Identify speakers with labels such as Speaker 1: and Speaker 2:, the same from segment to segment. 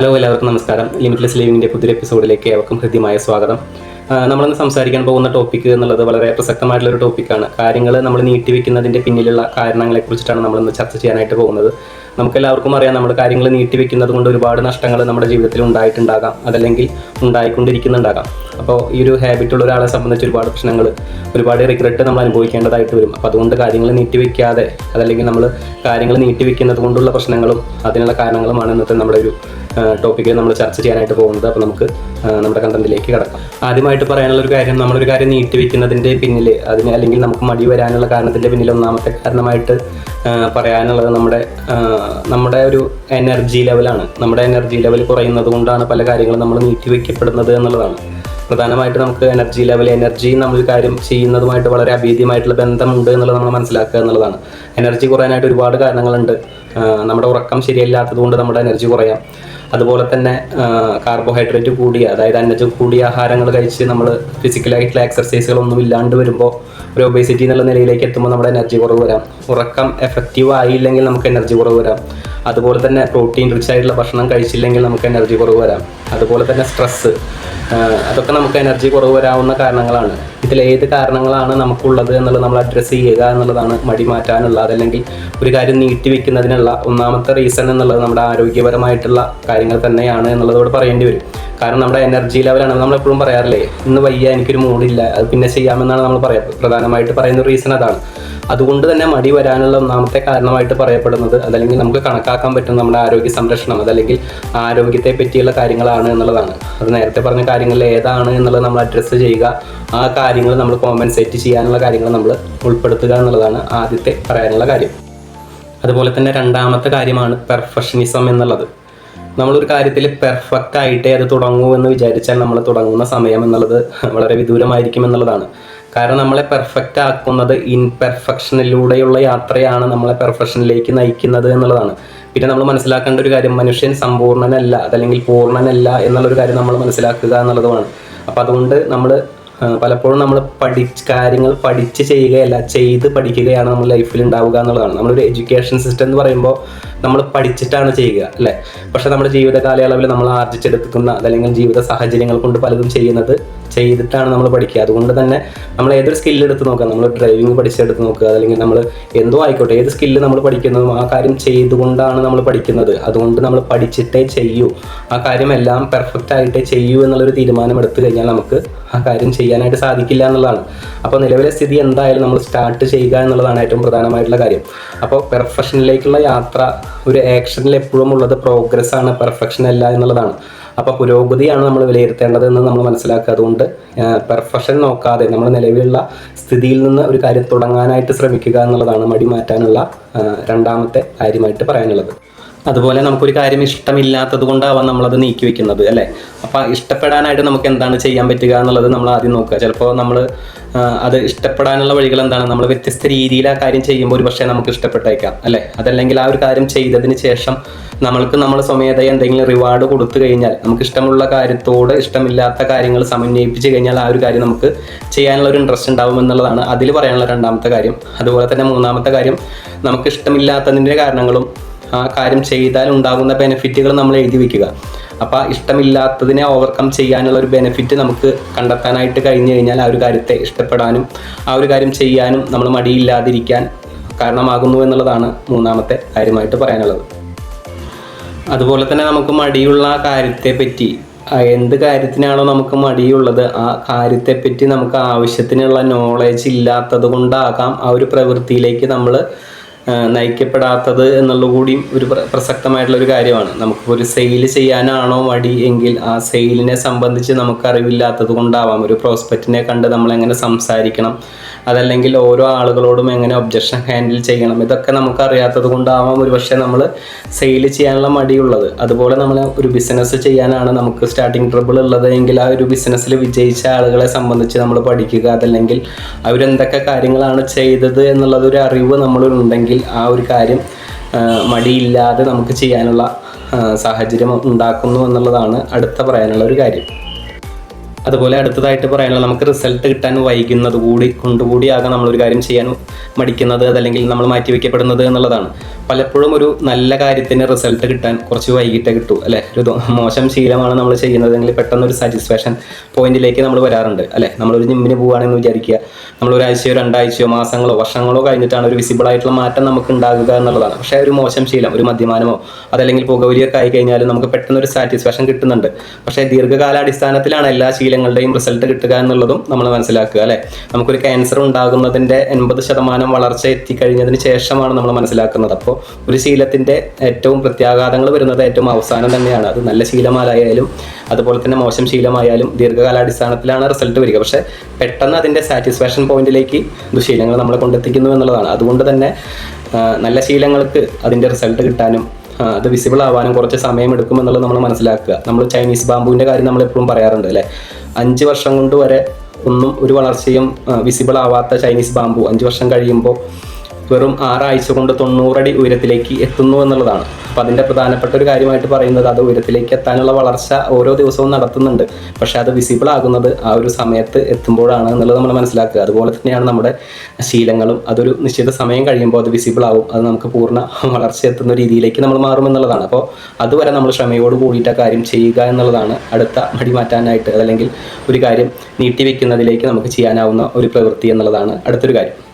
Speaker 1: Hello എല്ലാവർക്കും നമസ്കാരം. Limitless ലിവിങ്ങിന്റെ പുതിയൊരു എപ്പിസോഡിലേക്ക് ഏവർക്കും ഹൃദ്യമായ സ്വാഗതം. നമ്മളിന്ന് സംസാരിക്കാൻ പോകുന്ന ടോപ്പിക് എന്നുള്ളത് വളരെ പ്രസക്തമായിട്ടുള്ള ഒരു ടോപ്പിക്കാണ് കാര്യങ്ങൾ നമ്മൾ നീട്ടിവെക്കുന്നതിന്റെ പിന്നിലുള്ള കാരണങ്ങളെ കുറിച്ചിട്ടാണ് നമ്മളിന്ന് ചർച്ച ചെയ്യാനായിട്ട് പോകുന്നത്. നമുക്കെല്ലാവർക്കും അറിയാം നമ്മൾ കാര്യങ്ങൾ നീട്ടിവെക്കുന്നത് കൊണ്ട് ഒരുപാട് നഷ്ടങ്ങൾ നമ്മുടെ ജീവിതത്തിൽ ഉണ്ടായിട്ടുണ്ടാകാം. അതല്ലെങ്കിൽ ഉണ്ടായിക്കൊണ്ടിരിക്കുന്നുണ്ടാകാം. അപ്പോൾ ഈ ഒരു ഹാബിറ്റുള്ള ഒരാളെ സംബന്ധിച്ച് ഒരുപാട് പ്രശ്നങ്ങൾ ഒരുപാട് റിഗ്രറ്റ് നമ്മൾ അനുഭവിക്കേണ്ടതായിട്ട് വരും. അപ്പോൾ അതുകൊണ്ട് കാര്യങ്ങൾ നീട്ടിവെക്കാതെ അതല്ലെങ്കിൽ നമ്മൾ കാര്യങ്ങൾ നീട്ടിവെക്കുന്നത് കൊണ്ടുള്ള പ്രശ്നങ്ങളും അതിനുള്ള കാരണങ്ങളുമാണ് ഇന്നത്തെ നമ്മുടെ ഒരു ടോപ്പിക്കിൽ നമ്മൾ ചർച്ച ചെയ്യാനായിട്ട് പോകുന്നത്. അപ്പോൾ നമുക്ക് നമ്മുടെ കണ്ടന്റിലേക്ക് കടക്കാം. ആദ്യമായിട്ട് പറയാനുള്ള ഒരു കാര്യം നമ്മളൊരു കാര്യം നീട്ടിവെക്കുന്നതിന്റെ പിന്നിൽ അതിന് അല്ലെങ്കിൽ നമുക്ക് മടി വരാനുള്ള കാരണത്തിന്റെ പിന്നിൽ ഒന്നാമത്തെ കാരണമായിട്ട് പറയാനുള്ളത് നമ്മുടെ നമ്മുടെ ഒരു എനർജി ലെവലാണ് നമ്മുടെ എനർജി ലെവൽ കുറയുന്നത് കൊണ്ടാണ് പല കാര്യങ്ങളും നമ്മൾ നീട്ടിവെക്കപ്പെടുന്നത് എന്നുള്ളതാണ്. പ്രധാനമായിട്ട് നമുക്ക് എനർജി ലെവൽ എനർജി നമ്മൾ കാര്യം ചെയ്യുന്നതുമായിട്ട് വളരെ അഭേദ്യമായിട്ടുള്ള ബന്ധമുണ്ട് എന്നുള്ളത് നമ്മൾ മനസ്സിലാക്കുക എന്നുള്ളതാണ്. എനർജി കുറയാനായിട്ട് ഒരുപാട് കാരണങ്ങളുണ്ട്. നമ്മുടെ ഉറക്കം ശരിയല്ലാത്തത് കൊണ്ട് നമ്മുടെ എനർജി കുറയാം. അതുപോലെ തന്നെ കാർബോഹൈഡ്രേറ്റ് കൂടിയ അതായത് അന്നജം കൂടിയ ആഹാരങ്ങൾ കഴിച്ച് നമ്മൾ ഫിസിക്കലായിട്ടുള്ള എക്സർസൈസുകളൊന്നും ഇല്ലാണ്ട് വരുമ്പോൾ ഒരു ഒബേസിറ്റി എന്നുള്ള നിലയിലേക്ക് എത്തുമ്പോൾ നമ്മുടെ എനർജി കുറവ് വരാം. ഉറക്കം എഫക്റ്റീവ് ആയില്ലെങ്കിൽ നമുക്ക് എനർജി കുറവ് വരാം. അതുപോലെ തന്നെ പ്രോട്ടീൻ റിച്ച് ആയിട്ടുള്ള ഭക്ഷണം കഴിച്ചില്ലെങ്കിൽ നമുക്ക് എനർജി കുറവ് വരാം. അതുപോലെ തന്നെ സ്ട്രെസ്സ് അതൊക്കെ നമുക്ക് എനർജി കുറവ് വരാവുന്ന കാരണങ്ങളാണ്. ഏത് കാരണങ്ങളാണ് നമുക്കുള്ളത് എന്നുള്ളത് നമ്മൾ അഡ്രസ്സ് ചെയ്യുക എന്നുള്ളതാണ് മടി മാറ്റാനുള്ള അതല്ലെങ്കിൽ ഒരു കാര്യം നീട്ടിവെക്കുന്നതിനുള്ള ഒന്നാമത്തെ റീസൺ എന്നുള്ളത് നമ്മുടെ ആരോഗ്യപരമായിട്ടുള്ള കാര്യങ്ങൾ തന്നെയാണ് എന്നുള്ളതോട് പറയേണ്ടി വരും. കാരണം നമ്മുടെ എനർജി ലെവലാണ് നമ്മൾ എപ്പോഴും പറയാറില്ലേ ഇന്ന് വയ്യ എനിക്കൊരു മൂഡില്ല അത് പിന്നെ ചെയ്യാമെന്നാണ് നമ്മൾ പറയാം പ്രധാനമായിട്ട് പറയുന്ന റീസൺ അതാണ്. അതുകൊണ്ട് തന്നെ മടി വരാനുള്ള ഒന്നാമത്തെ കാരണമായിട്ട് പറയപ്പെടുന്നത് അതല്ലെങ്കിൽ നമുക്ക് കണക്കാക്കാൻ പറ്റും നമ്മുടെ ആരോഗ്യ സംരക്ഷണം അതല്ലെങ്കിൽ ആരോഗ്യത്തെ പറ്റിയുള്ള കാര്യങ്ങളാണ് എന്നുള്ളതാണ്. അത് നേരത്തെ പറഞ്ഞ കാര്യങ്ങളിൽ ഏതാണ് എന്നുള്ളത് നമ്മൾ അഡ്രസ്സ് ചെയ്യുക. ആ കാര്യങ്ങൾ നമ്മൾ കോമ്പൻസേറ്റ് ചെയ്യാനുള്ള കാര്യങ്ങൾ നമ്മൾ ഉൾപ്പെടുത്തുക എന്നുള്ളതാണ് ആദ്യത്തെ പറയാനുള്ള കാര്യം. അതുപോലെ തന്നെ രണ്ടാമത്തെ കാര്യമാണ് പെർഫെക്ഷനിസം എന്നുള്ളത്. നമ്മളൊരു കാര്യത്തിൽ പെർഫെക്റ്റ് ആയിട്ടേ അത് തുടങ്ങൂ എന്ന് വിചാരിച്ചാൽ നമ്മൾ തുടങ്ങുന്ന സമയം എന്നുള്ളത് വളരെ വിദൂരമായിരിക്കും എന്നുള്ളതാണ്. കാരണം നമ്മളെ പെർഫെക്റ്റ് ആക്കുന്നത് ഇൻപെർഫെക്ഷനിലൂടെയുള്ള യാത്രയാണ് നമ്മളെ പെർഫെക്ഷനിലേക്ക് നയിക്കുന്നത് എന്നുള്ളതാണ്. പിന്നെ നമ്മൾ മനസ്സിലാക്കേണ്ട ഒരു കാര്യം മനുഷ്യൻ സമ്പൂർണനല്ല അതല്ലെങ്കിൽ പൂർണനല്ല എന്നുള്ളൊരു കാര്യം നമ്മൾ മനസ്സിലാക്കുക എന്നുള്ളതുമാണ്. അപ്പോൾ അതുകൊണ്ട് നമ്മൾ പലപ്പോഴും നമ്മൾ പഠി കാര്യങ്ങൾ പഠിച്ച് ചെയ്യുകയല്ല ചെയ്ത് പഠിക്കുകയാണ് നമ്മൾ ലൈഫിൽ ഉണ്ടാവുക എന്നുള്ളതാണ്. നമ്മളൊരു എഡ്യൂക്കേഷൻ സിസ്റ്റം എന്ന് പറയുമ്പോൾ നമ്മൾ പഠിച്ചിട്ടാണ് ചെയ്യുക അല്ലേ? പക്ഷെ നമ്മുടെ ജീവിത കാലയളവിൽ നമ്മൾ ആർജിച്ചെടുക്കുന്ന അതല്ലെങ്കിൽ ജീവിത സാഹചര്യങ്ങൾ കൊണ്ട് പലതും ചെയ്യുന്നത് ചെയ്തിട്ടാണ് നമ്മൾ പഠിക്കുക. അതുകൊണ്ട് തന്നെ നമ്മൾ ഏതൊരു സ്കില്ല് എടുത്ത് നോക്കുക നമ്മൾ ഡ്രൈവിംഗ് പഠിച്ചെടുത്ത് നോക്കുക അല്ലെങ്കിൽ നമ്മൾ എന്തോ ആയിക്കോട്ടെ ഏത് സ്കില്ല് നമ്മൾ പഠിക്കുന്നതും ആ കാര്യം ചെയ്തുകൊണ്ടാണ് നമ്മൾ പഠിക്കുന്നത്. അതുകൊണ്ട് നമ്മൾ പഠിച്ചിട്ടേ ചെയ്യൂ. ആ കാര്യം എല്ലാം പെർഫെക്റ്റ് ആയിട്ടേ ചെയ്യൂ എന്നുള്ളൊരു തീരുമാനം എടുത്തു കഴിഞ്ഞാൽ നമുക്ക് ആ കാര്യം ചെയ്യാനായിട്ട് സാധിക്കില്ല എന്നുള്ളതാണ്. അപ്പോൾ നിലവിലെ സ്ഥിതി എന്തായാലും നമ്മൾ സ്റ്റാർട്ട് ചെയ്യുക എന്നുള്ളതാണ് ഏറ്റവും പ്രധാനമായിട്ടുള്ള കാര്യം. അപ്പോൾ പെർഫെക്ഷനിലേക്കുള്ള യാത്ര ഒരു ആക്ഷനിൽ എപ്പോഴും ഉള്ളത് പ്രോഗ്രസ് ആണ് പെർഫെക്ഷൻ അല്ല എന്നുള്ളതാണ്. അപ്പോൾ പുരോഗതിയാണ് നമ്മൾ വിലയിരുത്തേണ്ടത് എന്ന് നമ്മൾ മനസ്സിലാക്കുക. അതുകൊണ്ട് പെർഫെക്ഷൻ നോക്കാതെ നമ്മൾ നിലവിലുള്ള സ്ഥിതിയിൽ നിന്ന് ഒരു കാര്യം തുടങ്ങാനായിട്ട് ശ്രമിക്കുക എന്നുള്ളതാണ് മടി മാറ്റാനുള്ള രണ്ടാമത്തെ കാര്യമായിട്ട് പറയാനുള്ളത്. അതുപോലെ നമുക്കൊരു കാര്യം ഇഷ്ടമില്ലാത്തത് കൊണ്ടാവാം നമ്മളത് നീക്കി വെക്കുന്നത് അല്ലേ? അപ്പോൾ ഇഷ്ടപ്പെടാനായിട്ട് നമുക്ക് എന്താണ് ചെയ്യാൻ പറ്റുക എന്നുള്ളത് നമ്മൾ ആദ്യം നോക്കുക. ചിലപ്പോൾ നമ്മൾ അത് ഇഷ്ടപ്പെടാനുള്ള വഴികൾ എന്താണ്? നമ്മൾ വ്യത്യസ്ത രീതിയിൽ ആ കാര്യം ചെയ്യുമ്പോൾ ഒരു പക്ഷേ നമുക്ക് ഇഷ്ടപ്പെട്ടേക്കാം അല്ലേ? അതല്ലെങ്കിൽ ആ ഒരു കാര്യം ചെയ്തതിന് ശേഷം നമ്മൾക്ക് നമ്മൾ സ്വമേധയ എന്തെങ്കിലും റിവാർഡ് കൊടുത്തു കഴിഞ്ഞാൽ നമുക്ക് ഇഷ്ടമുള്ള കാര്യത്തോട് ഇഷ്ടമില്ലാത്ത കാര്യങ്ങൾ സമന്വയിപ്പിച്ച് കഴിഞ്ഞാൽ ആ ഒരു കാര്യം നമുക്ക് ചെയ്യാനുള്ള ഒരു ഇൻട്രസ്റ്റ് ഉണ്ടാവും എന്നുള്ളതാണ് അതിൽ പറയാനുള്ള രണ്ടാമത്തെ കാര്യം. അതുപോലെ തന്നെ മൂന്നാമത്തെ കാര്യം നമുക്ക് ഇഷ്ടമില്ലാത്തതിന്റെ കാരണങ്ങളും ആ കാര്യം ചെയ്താൽ ഉണ്ടാകുന്ന ബെനിഫിറ്റുകൾ നമ്മൾ എഴുതി വെക്കുക. അപ്പോൾ ഇഷ്ടമില്ലാത്തതിനെ ഓവർകം ചെയ്യാനുള്ള ഒരു ബെനിഫിറ്റ് നമുക്ക് കണ്ടെത്താനായിട്ട് കഴിഞ്ഞു കഴിഞ്ഞാൽ ആ ഒരു കാര്യത്തെ ഇഷ്ടപ്പെടാനും ആ ഒരു കാര്യം ചെയ്യാനും നമ്മൾ മടിയില്ലാതിരിക്കാൻ കാരണമാകുന്നു എന്നുള്ളതാണ് മൂന്നാമത്തെ കാര്യമായിട്ട് പറയാനുള്ളത്. അതുപോലെ തന്നെ നമുക്ക് മടിയുള്ള ആ കാര്യത്തെ പറ്റി എന്ത് കാര്യത്തിനാണോ നമുക്ക് മടിയുള്ളത് ആ കാര്യത്തെപ്പറ്റി നമുക്ക് ആവശ്യത്തിനുള്ള നോളേജ് ഇല്ലാത്തത് കൊണ്ടാകാം ആ ഒരു പ്രവൃത്തിയിലേക്ക് നമ്മൾ നയിക്കപ്പെടാത്തത് എന്നുള്ള കൂടിയും ഒരു പ്രസക്തമായിട്ടുള്ള ഒരു കാര്യമാണ്. നമുക്ക് ഒരു സെയിൽ ചെയ്യാനാണോ മടി എങ്കിൽ ആ സെയിലിനെ സംബന്ധിച്ച് നമുക്ക് അറിവില്ലാത്തത് കൊണ്ടാവാം. ഒരു പ്രോസ്പെക്റ്റിനെ കണ്ട് നമ്മൾ എങ്ങനെ സംസാരിക്കണം? അതല്ലെങ്കിൽ ഓരോ ആളുകളോടും എങ്ങനെ ഒബ്ജക്ഷൻ ഹാൻഡിൽ ചെയ്യണം? ഇതൊക്കെ നമുക്ക് അറിയാത്തത് കൊണ്ടാവാം ഒരു പക്ഷേ നമ്മൾ സെയിൽ ചെയ്യാനുള്ള മടിയുള്ളത്. അതുപോലെ നമ്മൾ ഒരു ബിസിനസ് ചെയ്യാനാണ് നമുക്ക് സ്റ്റാർട്ടിങ് ട്രബിൾ ഉള്ളത് എങ്കിൽ ആ ഒരു ബിസിനസ്സിൽ വിജയിച്ച ആളുകളെ സംബന്ധിച്ച് നമ്മൾ പഠിക്കുക. അതല്ലെങ്കിൽ അവരെന്തൊക്കെ കാര്യങ്ങളാണ് ചെയ്തത് എന്നുള്ളതൊരു അറിവ് നമ്മളിലുണ്ടെങ്കിൽ ആ ഒരു കാര്യം മടിയില്ലാതെ നമുക്ക് ചെയ്യാനുള്ള സാഹചര്യം ഉണ്ടാക്കുന്നു എന്നുള്ളതാണ് അടുത്ത പറയാനുള്ള ഒരു കാര്യം. അതുപോലെ അടുത്തതായിട്ട് പറയാനുള്ള നമുക്ക് റിസൾട്ട് കിട്ടാൻ വൈകുന്നത് കൂടി കൊണ്ടുകൂടിയാകാം നമ്മളൊരു കാര്യം ചെയ്യാൻ മടിക്കുന്നത് അതല്ലെങ്കിൽ നമ്മൾ മാറ്റി വയ്ക്കപ്പെടുന്നത് എന്നുള്ളതാണ്. പലപ്പോഴും ഒരു നല്ല കാര്യത്തിന് റിസൾട്ട് കിട്ടാൻ കുറച്ച് വൈകിട്ടേ കിട്ടൂ അല്ലെ? ഒരു മോശം ശീലമാണ് നമ്മൾ ചെയ്യുന്നതെങ്കിൽ പെട്ടെന്ന് ഒരു സാറ്റിസ്ഫാക്ഷൻ പോയിന്റിലേക്ക് നമ്മൾ വരാറുണ്ട് അല്ലെ? നമ്മളൊരു ജിമ്മിന് പോവുകയാണെന്ന് വിചാരിക്കുക നമ്മൾ ഒരാഴ്ചയോ രണ്ടാഴ്ചയോ മാസങ്ങളോ വർഷങ്ങളോ കഴിഞ്ഞിട്ടാണ് ഒരു വിസിബിൾ ആയിട്ടുള്ള മാറ്റം നമുക്ക് ഉണ്ടാകുക എന്നുള്ളതാണ്. പക്ഷേ ഒരു മോശം ശീലം ഒരു മദ്യപാനമോ അതല്ലെങ്കിൽ പുകവലിയൊക്കെ ആയി കഴിഞ്ഞാൽ നമുക്ക് പെട്ടെന്ന് ഒരു സാറ്റിസ്ഫാക്ഷൻ കിട്ടുന്നുണ്ട്. പക്ഷേ ദീർഘകാലാടിസ്ഥാനത്തിലാണ് എല്ലാ ശീലങ്ങളുടെയും റിസൾട്ട് കിട്ടുക എന്നുള്ളതും നമ്മൾ മനസ്സിലാക്കുക അല്ലേ? നമുക്കൊരു ക്യാൻസർ ഉണ്ടാകുന്നതിന്റെ എൺപത് ശതമാനം വളർച്ച എത്തിക്കഴിഞ്ഞതിന് ശേഷമാണ് നമ്മൾ മനസ്സിലാക്കുന്നത്. അപ്പോൾ ഒരു ശീലത്തിന്റെ ഏറ്റവും പ്രത്യാഘാതങ്ങൾ വരുന്നത് ഏറ്റവും അവസാനം തന്നെയാണ്. അത് നല്ല ശീലമായാലും അതുപോലെ തന്നെ മോശം ശീലമായാലും ദീർഘകാലാടിസ്ഥാനത്തിലാണ് റിസൾട്ട് വരിക. പക്ഷേ പെട്ടെന്ന് അതിന്റെ സാറ്റിസ്ഫാക്ഷൻ പോയിന്റിലേക്ക് ദുശീലങ്ങൾ നമ്മളെ കൊണ്ടെത്തിക്കുന്നു എന്നുള്ളതാണ്. അതുകൊണ്ട് തന്നെ നല്ല ശീലങ്ങൾക്ക് അതിന്റെ റിസൾട്ട് കിട്ടാനും അത് വിസിബിൾ ആവാനും കുറച്ച് സമയം എടുക്കുമെന്നുള്ളത് നമ്മൾ മനസ്സിലാക്കുക. നമ്മൾ ചൈനീസ് ബാമ്പുവിന്റെ കാര്യം നമ്മൾ എപ്പോഴും പറയാറുണ്ട് അല്ലേ? അഞ്ച് വർഷം കൊണ്ട് വരെ ഒന്നും ഒരു വളർച്ചയും വിസിബിൾ ആവാത്ത ചൈനീസ് ബാമ്പു അഞ്ച് വർഷം കഴിയുമ്പോൾ വെറും ആറാഴ്ച കൊണ്ട് തൊണ്ണൂറടി ഉയരത്തിലേക്ക് എത്തുന്നു എന്നുള്ളതാണ്. അപ്പോൾ അതിന്റെ പ്രധാനപ്പെട്ട ഒരു കാര്യമായിട്ട് പറയുന്നത് അത് ഉയരത്തിലേക്ക് എത്താനുള്ള വളർച്ച ഓരോ ദിവസവും നടത്തുന്നുണ്ട്. പക്ഷേ അത് വിസിബിൾ ആകുന്നത് ആ ഒരു സമയത്ത് എത്തുമ്പോഴാണ് എന്നുള്ളത് നമ്മൾ മനസ്സിലാക്കുക. അതുപോലെ തന്നെയാണ് നമ്മുടെ ശീലങ്ങളും. അതൊരു നിശ്ചിത സമയം കഴിയുമ്പോൾ അത് വിസിബിൾ ആവും. അത് നമുക്ക് പൂർണ വളർച്ച എത്തുന്ന രീതിയിലേക്ക് നമ്മൾ മാറും എന്നുള്ളതാണ്. അപ്പോൾ അതുവരെ നമ്മൾ ക്ഷമയോട് കൂടിയിട്ട് ആ കാര്യം ചെയ്യുക എന്നുള്ളതാണ് അടുത്ത മടി മാറ്റാനായിട്ട് അതല്ലെങ്കിൽ ഒരു കാര്യം നീട്ടിവെക്കുന്നതിലേക്ക് നമുക്ക് ചെയ്യാനാവുന്ന ഒരു പ്രവൃത്തി എന്നുള്ളതാണ് അടുത്തൊരു കാര്യം.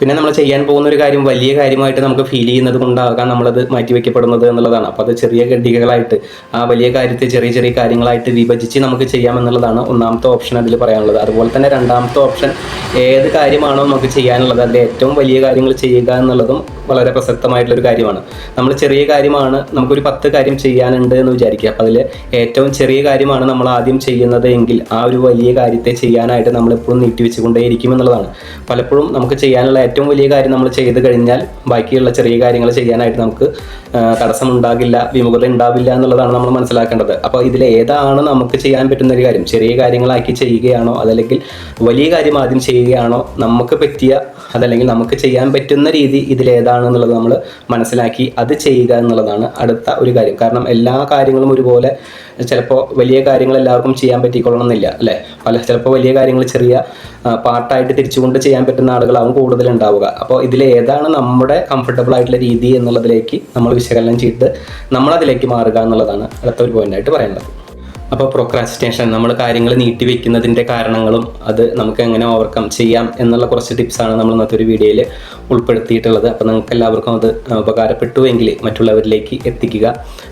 Speaker 1: പിന്നെ നമ്മൾ ചെയ്യാൻ പോകുന്ന ഒരു കാര്യം വലിയ കാര്യമായിട്ട് നമുക്ക് ഫീൽ ചെയ്യുന്നത് കൊണ്ടാകാം നമ്മളത് മാറ്റി വെക്കപ്പെടുന്നത് എന്നുള്ളതാണ്. അപ്പോൾ അത് ചെറിയ ഘടികകളായിട്ട് ആ വലിയ കാര്യത്തെ ചെറിയ ചെറിയ കാര്യങ്ങളായിട്ട് വിഭജിച്ച് നമുക്ക് ചെയ്യാമെന്നുള്ളതാണ് ഒന്നാമത്തെ ഓപ്ഷൻ അതിൽ പറയാനുള്ളത്. അതുപോലെ തന്നെ രണ്ടാമത്തെ ഓപ്ഷൻ ഏത് കാര്യമാണോ നമുക്ക് ചെയ്യാനുള്ളത് അതിൽ ഏറ്റവും വലിയ കാര്യങ്ങൾ ചെയ്യുക എന്നുള്ളതും വളരെ പ്രസക്തമായിട്ടുള്ളൊരു കാര്യമാണ്. നമ്മൾ ചെറിയ കാര്യമാണ് നമുക്കൊരു പത്ത് കാര്യം ചെയ്യാനുണ്ട് എന്ന് വിചാരിക്കുക. അപ്പോൾ അതിൽ ഏറ്റവും ചെറിയ കാര്യമാണ് നമ്മൾ ആദ്യം ചെയ്യുന്നത് എങ്കിൽ ആ ഒരു വലിയ കാര്യത്തെ ചെയ്യാനായിട്ട് നമ്മൾ എപ്പോഴും നീട്ടിവെച്ചുകൊണ്ടേയിരിക്കും എന്നുള്ളതാണ്. പലപ്പോഴും നമുക്ക് ചെയ്യാനുള്ള ഏറ്റവും വലിയ കാര്യം നമ്മൾ ചെയ്ത് കഴിഞ്ഞാൽ ബാക്കിയുള്ള ചെറിയ കാര്യങ്ങൾ ചെയ്യാനായിട്ട് നമുക്ക് തടസ്സമുണ്ടാകില്ല വിമുഖത ഉണ്ടാവില്ല എന്നുള്ളതാണ് നമ്മൾ മനസ്സിലാക്കേണ്ടത്. അപ്പോൾ ഇതിൽ ഏതാണ് നമുക്ക് ചെയ്യാൻ പറ്റുന്ന ഒരു കാര്യം? ചെറിയ കാര്യങ്ങളാക്കി ചെയ്യുകയാണോ? അതല്ലെങ്കിൽ വലിയ കാര്യം ആദ്യം ചെയ്യുകയാണോ? നമുക്ക് പറ്റിയ അതല്ലെങ്കിൽ നമുക്ക് ചെയ്യാൻ പറ്റുന്ന രീതി ഇതിലേതാണെന്നുള്ളത് നമ്മൾ മനസ്സിലാക്കി അത് ചെയ്യുക എന്നുള്ളതാണ് അടുത്ത ഒരു കാര്യം. കാരണം എല്ലാ കാര്യങ്ങളും ഒരുപോലെ ചിലപ്പോൾ വലിയ കാര്യങ്ങൾ എല്ലാവർക്കും ചെയ്യാൻ പറ്റിക്കൊള്ളണം എന്നില്ല അല്ലേ? പല ചിലപ്പോൾ വലിയ കാര്യങ്ങൾ ചെറിയ പാർട്ടായിട്ട് തിരിച്ചുകൊണ്ട് ചെയ്യാൻ പറ്റുന്ന ആളുകളാവും കൂടുതൽ ഉണ്ടാവുക അപ്പോൾ ഇതിൽ ഏതാണ് നമ്മുടെ കംഫർട്ടബിൾ ആയിട്ടുള്ള രീതി എന്നുള്ളതിലേക്ക് നമ്മൾ വിശകലനം ചെയ്തിട്ട് നമ്മളതിലേക്ക് മാറുക എന്നുള്ളതാണ് അടുത്ത ഒരു പോയിന്റായിട്ട് പറയുന്നത് അപ്പോൾ പ്രൊക്രാസ്റ്റിനേഷൻ നമ്മൾ കാര്യങ്ങൾ നീട്ടി വെക്കുന്നതിന്റെ കാരണങ്ങളും അത് നമുക്ക് എങ്ങനെ ഓവർകം ചെയ്യാം എന്നുള്ള കുറച്ച് ടിപ്സാണ് നമ്മൾ ഇന്നത്തെ ഒരു വീഡിയോയിൽ ഉൾപ്പെടുത്തിയിട്ടുള്ളത്. അപ്പോൾ നിങ്ങൾക്ക് എല്ലാവർക്കും അത് ഉപകാരപ്പെട്ടു എങ്കിൽ മറ്റുള്ളവരിലേക്ക് എത്തിക്കുക.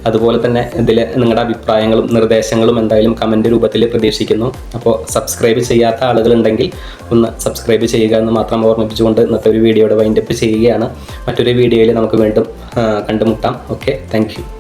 Speaker 1: അതുപോലെ തന്നെ ഇതിൽ നിങ്ങളുടെ അഭിപ്രായങ്ങളും നിർദ്ദേശങ്ങളും എന്തായാലും കമന്റ് രൂപത്തിൽ പ്രതീക്ഷിക്കുന്നു. അപ്പോൾ സബ്സ്ക്രൈബ് ചെയ്യാത്ത ആളുകളുണ്ടെങ്കിൽ ഒന്ന് സബ്സ്ക്രൈബ് ചെയ്യുക എന്ന് മാത്രം ഓർമ്മിപ്പിച്ചുകൊണ്ട് ഇന്നത്തെ ഒരു വീഡിയോയുടെ വൈൻഡപ്പ് ചെയ്യുകയാണ്. മറ്റൊരു വീഡിയോയിൽ നമുക്ക് വീണ്ടും കണ്ടുമുട്ടാം. Okay thank